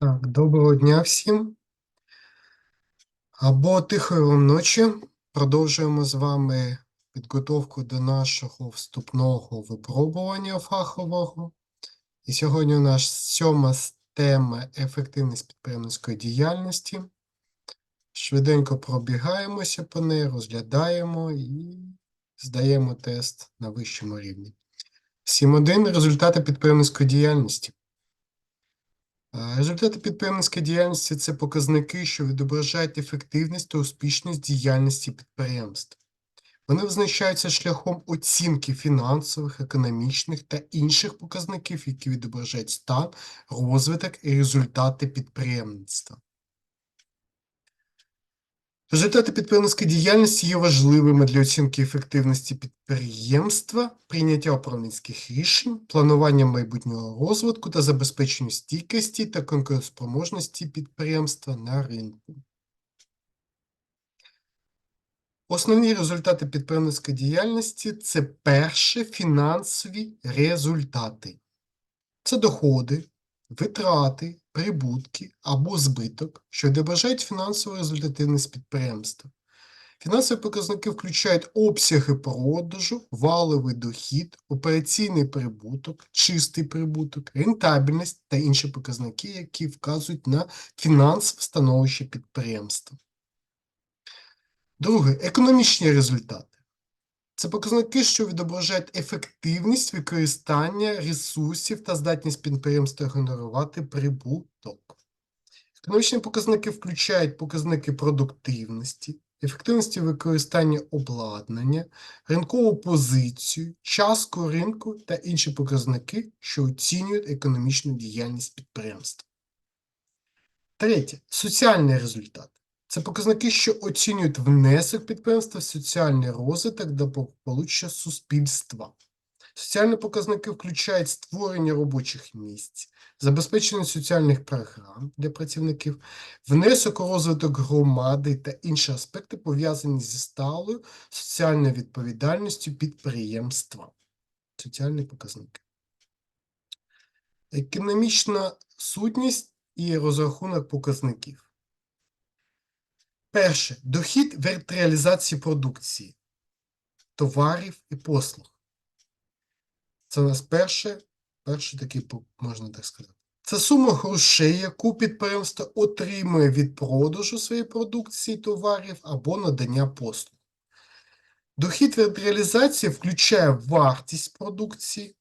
Так, доброго дня всім. Або тихої вам ночі. Продовжуємо з вами підготовку до нашого вступного випробування фахового. І сьогодні у нас сьома тема ефективність підприємницької діяльності. Швиденько пробігаємося по неї, розглядаємо і здаємо тест на вищому рівні. 7.1. Результати підприємницької діяльності. Е, Результати підприємницької діяльності це показники, що відображають ефективність та успішність діяльності підприємств. Вони визначаються шляхом оцінки фінансових, економічних та інших показників, які відображають стан, розвиток і результати підприємництва. Результати підприємницької діяльності є важливими для оцінки ефективності підприємства, прийняття управлінських рішень, планування майбутнього розвитку та забезпечення стійкості та конкурентоспроможності підприємства на ринку. Основні результати підприємницької діяльності це перше фінансові результати. Це доходи, витрати, прибутки або збиток, що відображають фінансову результативність підприємства. Фінансові показники включають обсяги продажу, валовий дохід, операційний прибуток, чистий прибуток, рентабельність та інші показники, які вказують на фінансове становище підприємства. Друге економічні результати. Це показники, що відображають ефективність використання ресурсів та здатність підприємства генерувати прибуток. Економічні показники включають показники продуктивності, ефективності використання обладнання, ринкову позицію, частку ринку та інші показники, що оцінюють економічну діяльність підприємства. Третє соціальний результат. Це показники, що оцінюють внесок підприємства в соціальний розвиток та благополуччя суспільства. Соціальні показники включають створення робочих місць, забезпечення соціальних програм для працівників, внесок у розвиток громади та інші аспекти, пов'язані зі сталою соціальною відповідальністю підприємства. Соціальні показники. Економічна сутність і розрахунок показників. Перше. Дохід від реалізації продукції, товарів і послуг. Це у нас перше, перший такий, можна так сказати. Це сума грошей, яку підприємство отримує від продажу своєї продукції, товарів або надання послуг. Дохід від реалізації включає вартість продукції,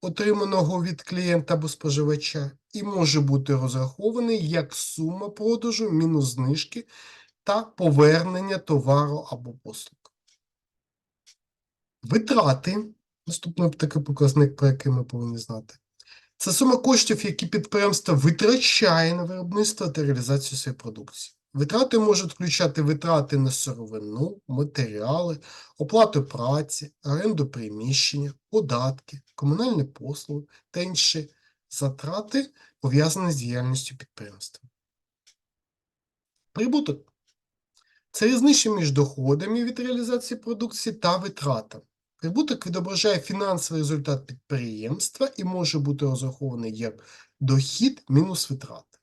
отриманого від клієнта або споживача, і може бути розрахований як сума продажу мінус знижки та повернення товару або послуг. Витрати наступний такий показник, про який ми повинні знати. Це сума коштів, які підприємство витрачає на виробництво та реалізацію своєї продукції. Витрати можуть включати витрати на сировину, матеріали, оплату праці, оренду приміщення, податки, комунальні послуги та інші затрати, пов'язані з діяльністю підприємства. Прибуток це різниця між доходами від реалізації продукції та витратами. Прибуток відображає фінансовий результат підприємства і може бути розрахований як дохід мінус витрати.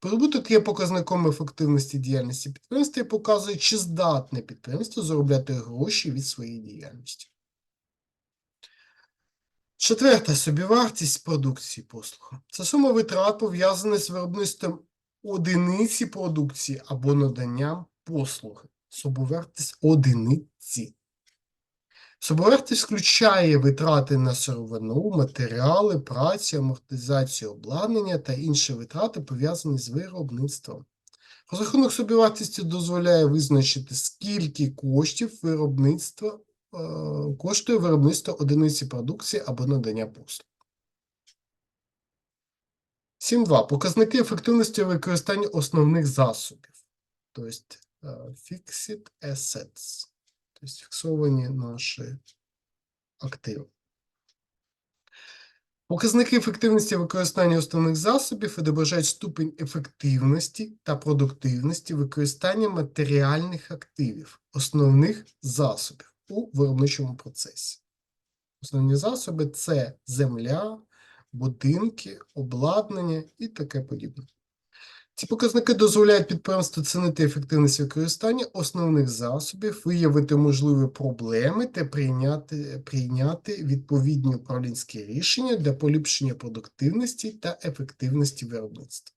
Прибуток є показником ефективності діяльності підприємства і показує, чи здатне підприємство заробляти гроші від своєї діяльності. Четверта собівартість продукції послуг. Це сума витрат пов'язана з виробництвом одиниці продукції або наданням послуги. Собівартість одиниці. Собівартість включає витрати на сировину, матеріали, працю, амортизацію обладнання та інші витрати, пов'язані з виробництвом. Розрахунок собівартості дозволяє визначити, скільки коштів виробництва е, коштує виробництво одиниці продукції або надання послуг. 7.2. Показники ефективності використання основних засобів. Тобто fixed assets. Тобто фіксовані наші активи. Показники ефективності використання основних засобів відображають ступень ефективності та продуктивності використання матеріальних активів, основних засобів у виробничому процесі. Основні засоби це земля, будинки, обладнання і таке подібне. Ці показники дозволяють підприємству цінити ефективність використання основних засобів, виявити можливі проблеми та прийняти, прийняти відповідні управлінські рішення для поліпшення продуктивності та ефективності виробництва.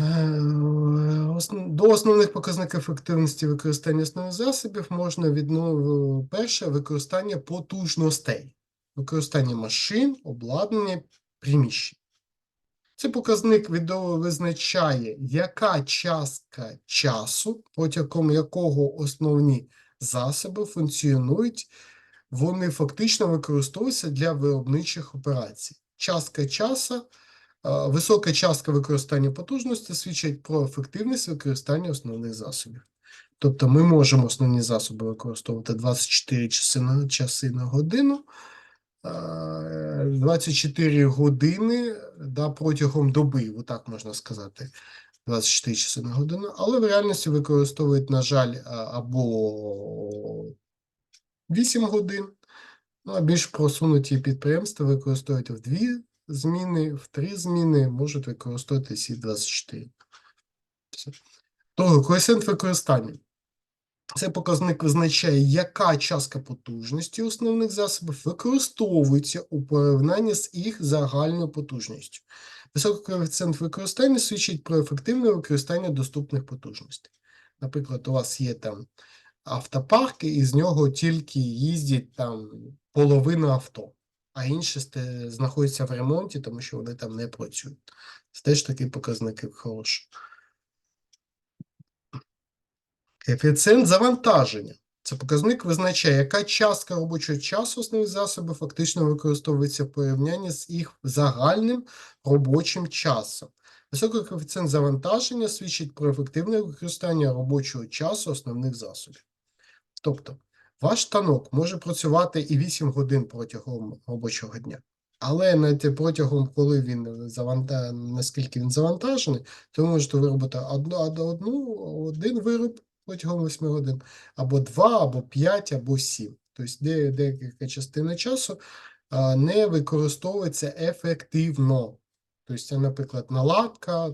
Е, До основних показників ефективності використання основних засобів можна відновити перше використання потужностей, використання машин, обладнання, приміщень. Цей показник відомо визначає, яка частка часу, протягом якого основні засоби функціонують, вони фактично використовуються для виробничих операцій. Частка часу, е, висока частка використання потужності свідчить про ефективність використання основних засобів. Тобто ми можемо основні засоби використовувати 24 часи на, часи на годину, 24 години да, протягом доби, отак можна сказати, 24 часи на годину, але в реальності використовують, на жаль, або 8 годин, ну, а більш просунуті підприємства використовують в дві зміни, в три зміни, можуть використовувати всі 24. Все. Друге, коефіцієнт використання. Цей показник визначає, яка частка потужності основних засобів використовується у порівнянні з їх загальною потужністю. Високий коефіцієнт використання свідчить про ефективне використання доступних потужностей. Наприклад, у вас є там автопарк, і з нього тільки їздять там половина авто, а інші знаходяться в ремонті, тому що вони там не працюють. Це теж такий показник хороший. Коефіцієнт завантаження. Це показник визначає, яка частка робочого часу основних засобів фактично використовується в порівнянні з їх загальним робочим часом. Високий коефіцієнт завантаження свідчить про ефективне використання робочого часу основних засобів. Тобто, ваш станок може працювати і 8 годин протягом робочого дня, але на те протягом, коли він заванта... наскільки він завантажений, то ви можете виробити одну один вироб протягом 8 годин, або 2, або 5, або 7. Тобто де, деяка частина часу не використовується ефективно. Тобто, наприклад, наладка,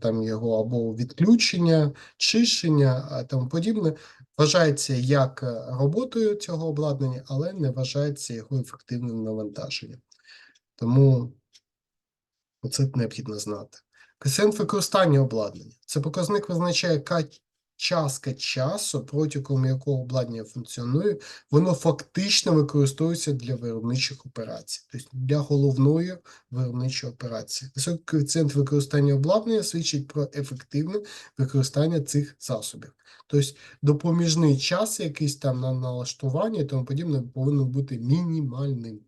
там його або відключення, чищення, а тому подібне, вважається як роботою цього обладнання, але не вважається його ефективним навантаженням. Тому це необхідно знати. Коефіцієнт використання обладнання. Це показник визначає, частка часу, протягом якого обладнання функціонує, воно фактично використовується для виробничих операцій, тобто для головної виробничої операції. Високий коефіцієнт використання обладнання свідчить про ефективне використання цих засобів. Тобто допоміжний час, якийсь там на налаштування і тому подібне, повинен бути мінімальним.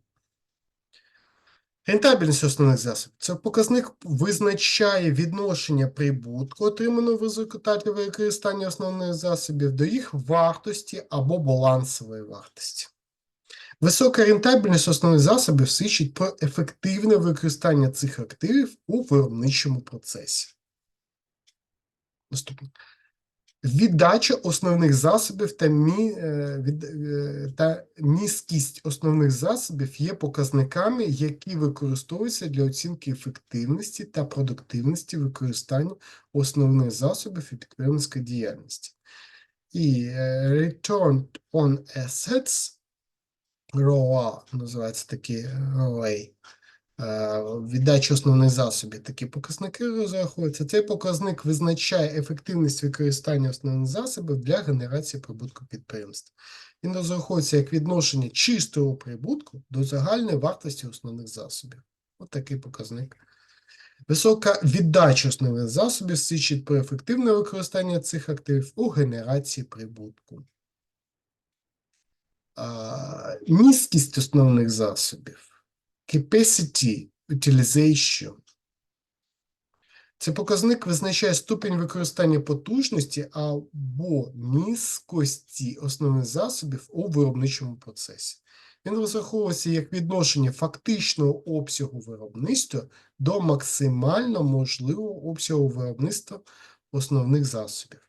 Рентабельність основних засобів. Це показник визначає відношення прибутку, отриманого в результаті використання основних засобів, до їх вартості або балансової вартості. Висока рентабельність основних засобів свідчить про ефективне використання цих активів у виробничому процесі. Наступне. Віддача основних засобів та, мі, е, е, та міськість основних засобів є показниками, які використовуються для оцінки ефективності та продуктивності використання основних засобів і підприємницької діяльності. І е, Return on Assets, ROA, називається такі ROA, е, віддача основних засобів. Такі показники розраховуються. Цей показник визначає ефективність використання основних засобів для генерації прибутку підприємства. Він розраховується як відношення чистого прибутку до загальної вартості основних засобів. От такий показник. Висока віддача основних засобів свідчить про ефективне використання цих активів у генерації прибутку. А, Місткість основних засобів capacity utilization. Це показник визначає ступінь використання потужності або низькості основних засобів у виробничому процесі. Він розраховується як відношення фактичного обсягу виробництва до максимально можливого обсягу виробництва основних засобів.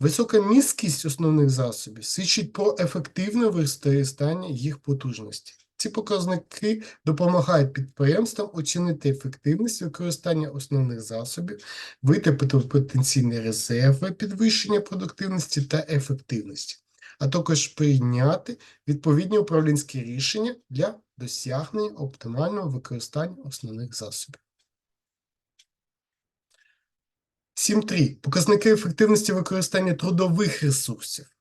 Висока міськість основних засобів свідчить про ефективне використання їх потужності. Ці показники допомагають підприємствам оцінити ефективність використання основних засобів, витипити потенційні резерви підвищення продуктивності та ефективності, а також прийняти відповідні управлінські рішення для досягнення оптимального використання основних засобів. 7.3. Показники ефективності використання трудових ресурсів.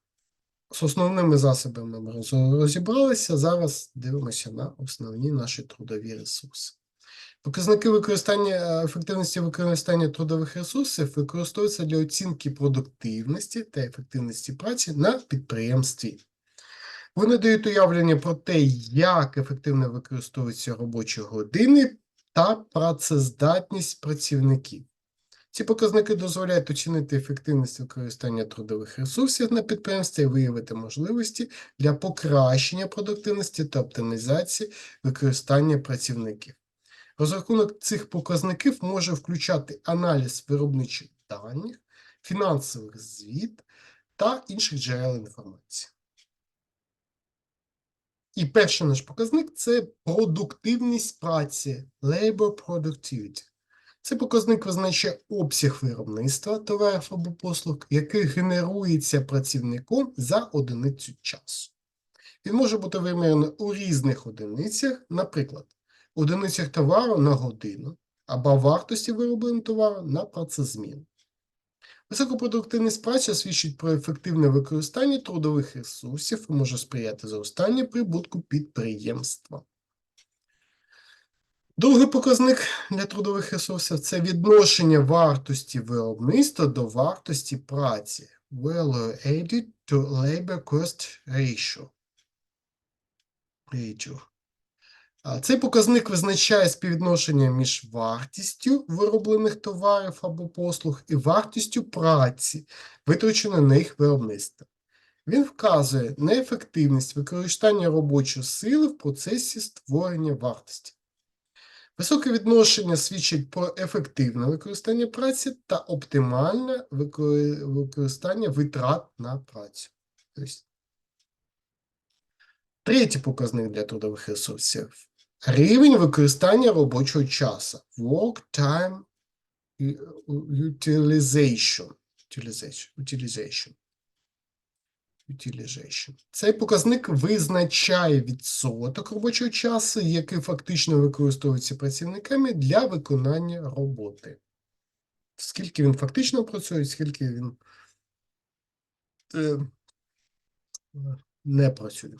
З основними засобами ми розібралися. Зараз дивимося на основні наші трудові ресурси. Показники використання е, ефективності використання трудових ресурсів використовуються для оцінки продуктивності та ефективності праці на підприємстві. Вони дають уявлення про те, як ефективно використовуються робочі години та працездатність працівників. Ці показники дозволяють оцінити ефективність використання трудових ресурсів на підприємстві і виявити можливості для покращення продуктивності та оптимізації використання працівників. Розрахунок цих показників може включати аналіз виробничих даних, фінансових звіт та інших джерел інформації. І перший наш показник це продуктивність праці, labor productivity. Цей показник визначає обсяг виробництва товарів або послуг, який генерується працівником за одиницю часу. Він може бути вимірений у різних одиницях, наприклад, одиницях товару на годину або вартості виробленого товару на працезміну. Високопродуктивність праці свідчить про ефективне використання трудових ресурсів і може сприяти зростанню прибутку підприємства. Другий показник для трудових ресурсів це відношення вартості виробництва до вартості праці. Value added to labor cost ratio. Ratio. Цей показник визначає співвідношення між вартістю вироблених товарів або послуг і вартістю праці, витраченої на їх виробництво. Він вказує на ефективність використання робочої сили в процесі створення вартості. Високе відношення свідчить про ефективне використання праці та оптимальне використання витрат на працю. Тобто, Третій показник для трудових ресурсів рівень використання робочого часу. Work time utilization. Utilization. Utilization. Utilization. Цей показник визначає відсоток робочого часу, який фактично використовується працівниками для виконання роботи. Скільки він фактично працює, скільки він е, не працює.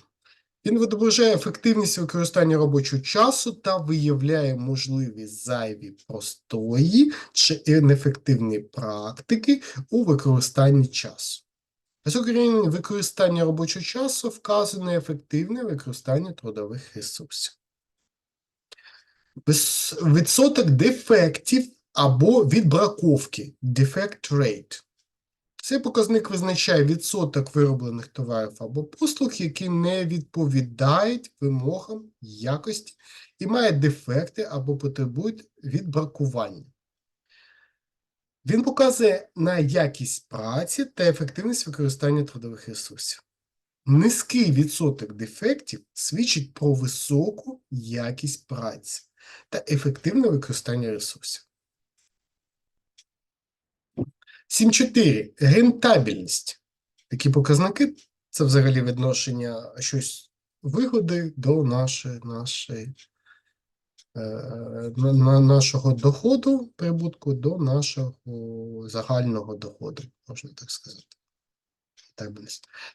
Він відображає ефективність використання робочого часу та виявляє можливі зайві простої чи неефективні практики у використанні часу. Рівень використання робочого часу вказує на ефективне використання трудових ресурсів. Відсоток дефектів або відбраковки defect rate. Цей показник визначає відсоток вироблених товарів або послуг, які не відповідають вимогам якості і мають дефекти або потребують відбракування. Він показує на якість праці та ефективність використання трудових ресурсів. Низький відсоток дефектів свідчить про високу якість праці та ефективне використання ресурсів. 7.4. Рентабельність. Такі показники це взагалі відношення щось вигоди до нашої, нашої, на, на нашого доходу, прибутку до нашого загального доходу, можна так сказати.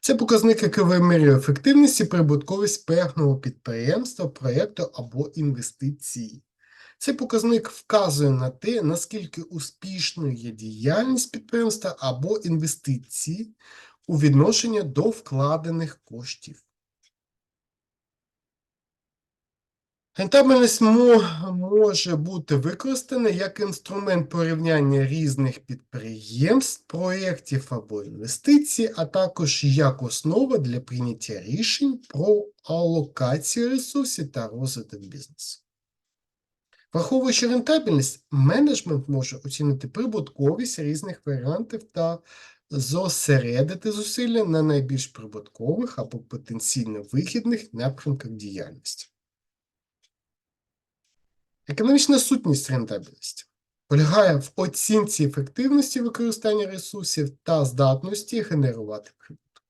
Це показник, який вимірює ефективність і прибутковість певного підприємства, проєкту або інвестиції. Цей показник вказує на те, наскільки успішною є діяльність підприємства або інвестиції у відношенні до вкладених коштів. Рентабельність мо- може бути використана як інструмент порівняння різних підприємств, проєктів або інвестицій, а також як основа для прийняття рішень про алокацію ресурсів та розвиток бізнесу. Враховуючи рентабельність, менеджмент може оцінити прибутковість різних варіантів та зосередити зусилля на найбільш прибуткових або потенційно вигідних напрямках діяльності. Економічна сутність рентабельності полягає в оцінці ефективності використання ресурсів та здатності генерувати прибуток.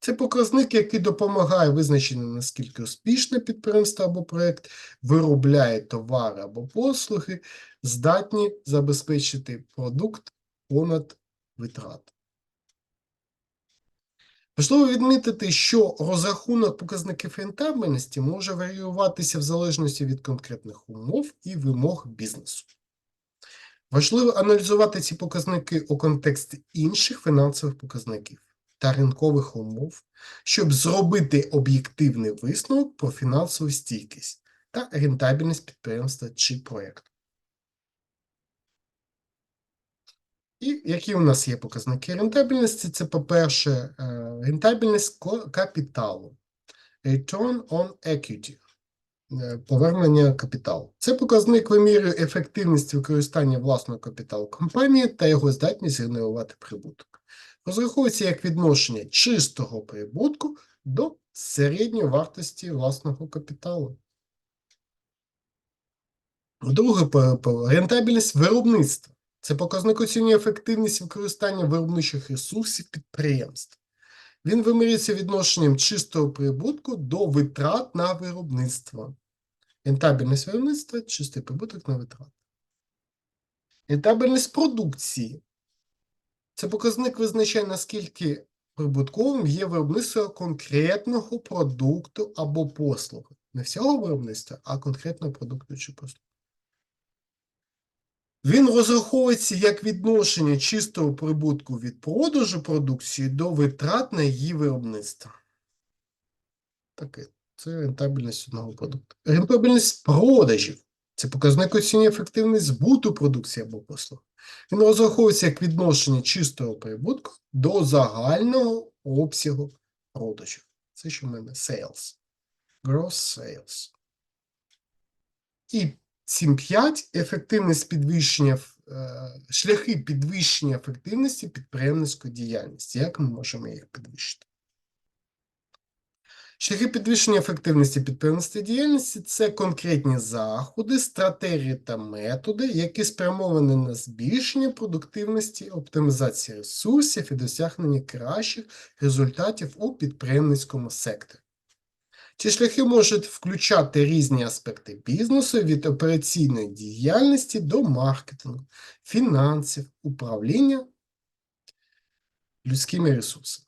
Це показник, який допомагає визначити, наскільки успішне підприємство або проєкт виробляє товари або послуги, здатні забезпечити продукт понад витрат. Важливо відмітити, що розрахунок показників рентабельності може варіюватися в залежності від конкретних умов і вимог бізнесу. Важливо аналізувати ці показники у контексті інших фінансових показників та ринкових умов, щоб зробити об'єктивний висновок про фінансову стійкість та рентабельність підприємства чи проєкту. І які у нас є показники рентабельності? Це, по-перше, е, рентабельність капіталу, return on equity, е, повернення капіталу. Це показник вимірює ефективність використання власного капіталу компанії та його здатність генерувати прибуток. Розраховується як відношення чистого прибутку до середньої вартості власного капіталу. Друге, рентабельність виробництва. Це показник оцінює ефективність використання виробничих ресурсів підприємств. Він вимірюється відношенням чистого прибутку до витрат на виробництво. Рентабельність виробництва чистий прибуток на витрат. Рентабельність продукції. Це показник визначає, наскільки прибутковим є виробництво конкретного продукту або послуги. Не всього виробництва, а конкретного продукту чи послуги. Він розраховується як відношення чистого прибутку від продажу продукції до витрат на її виробництво. Таке. Це рентабельність одного продукту. Рентабельність продажів. Це показник оцінює ефективність збуту продукції або послуг. Він розраховується як відношення чистого прибутку до загального обсягу продажів. Це що в мене sales. Gross sales. І 7.5 ефективність підвищення, е, шляхи підвищення ефективності підприємницької діяльності. Як ми можемо їх підвищити? Шляхи підвищення ефективності підприємницької діяльності це конкретні заходи, стратегії та методи, які спрямовані на збільшення продуктивності, оптимізації ресурсів і досягнення кращих результатів у підприємницькому секторі. Ці шляхи можуть включати різні аспекти бізнесу від операційної діяльності до маркетингу, фінансів, управління людськими ресурсами.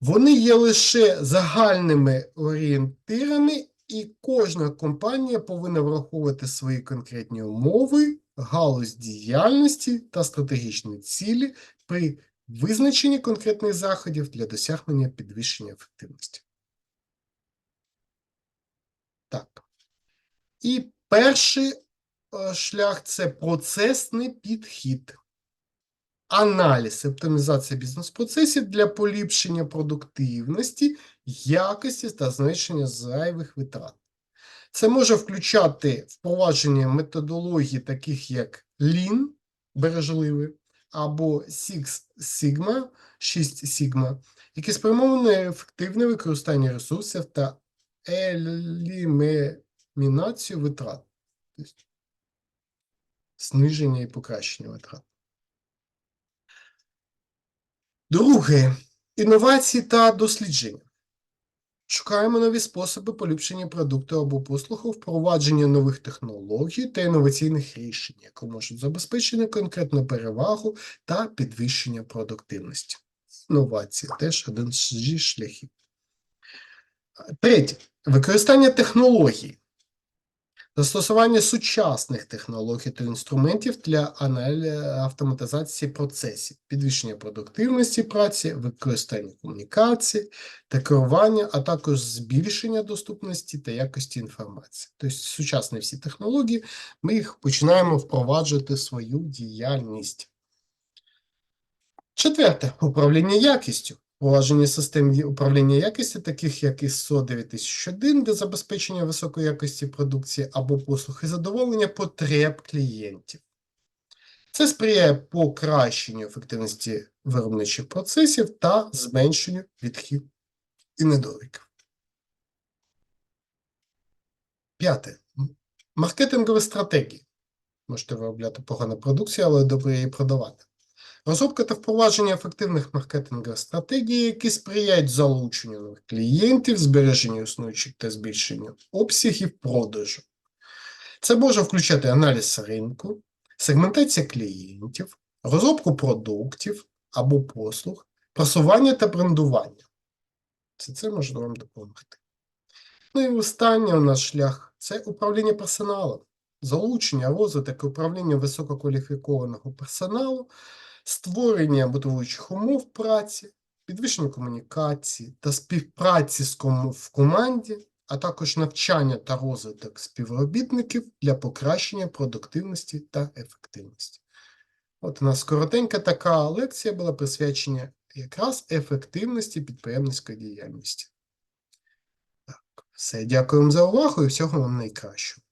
Вони є лише загальними орієнтирами, і кожна компанія повинна враховувати свої конкретні умови, галузь діяльності та стратегічні цілі при визначенні конкретних заходів для досягнення підвищення ефективності. Так. І перший е, шлях це процесний підхід. Аналіз, оптимізація бізнес-процесів для поліпшення продуктивності, якості та зменшення зайвих витрат. Це може включати впровадження методологій, таких як Lean, бережливий, або Six Sigma, 6 Sigma, які спрямовані на ефективне використання ресурсів та елімінацію витрат. Тобто зниження і покращення витрат. Друге інновації та дослідження. Шукаємо нові способи поліпшення продукту або послугу, впровадження нових технологій та інноваційних рішень, які можуть забезпечити конкретну перевагу та підвищення продуктивності. Інновації теж один з шляхів. Третє. Використання технологій. Застосування сучасних технологій та інструментів для автоматизації процесів, підвищення продуктивності праці, використання комунікації та керування, а також збільшення доступності та якості інформації. Тобто сучасні всі технології, ми їх починаємо впроваджувати свою діяльність. Четверте управління якістю. Впровадження систем управління якістю, таких як ISO 9001 для забезпечення високої якості продукції або послуг і задоволення потреб клієнтів. Це сприяє покращенню ефективності виробничих процесів та зменшенню відхів і недоліків. П'яте. Маркетингові стратегії. Можете виробляти погану продукцію, але добре її продавати. Розробка та впровадження ефективних маркетингових стратегій, які сприяють залученню нових клієнтів, збереженню існуючих та збільшенню обсягів продажу. Це може включати аналіз ринку, сегментація клієнтів, розробку продуктів або послуг, просування та брендування. Все це може вам допомогти. Ну і останнє у нас шлях це управління персоналом, залучення, розвиток і управління висококваліфікованого персоналу, створення мотивуючих умов праці, підвищення комунікації та співпраці з ком- в команді, а також навчання та розвиток співробітників для покращення продуктивності та ефективності. От у нас коротенька така лекція була присвячена якраз ефективності підприємницької діяльності. Так, все, дякуємо за увагу і всього вам найкращого.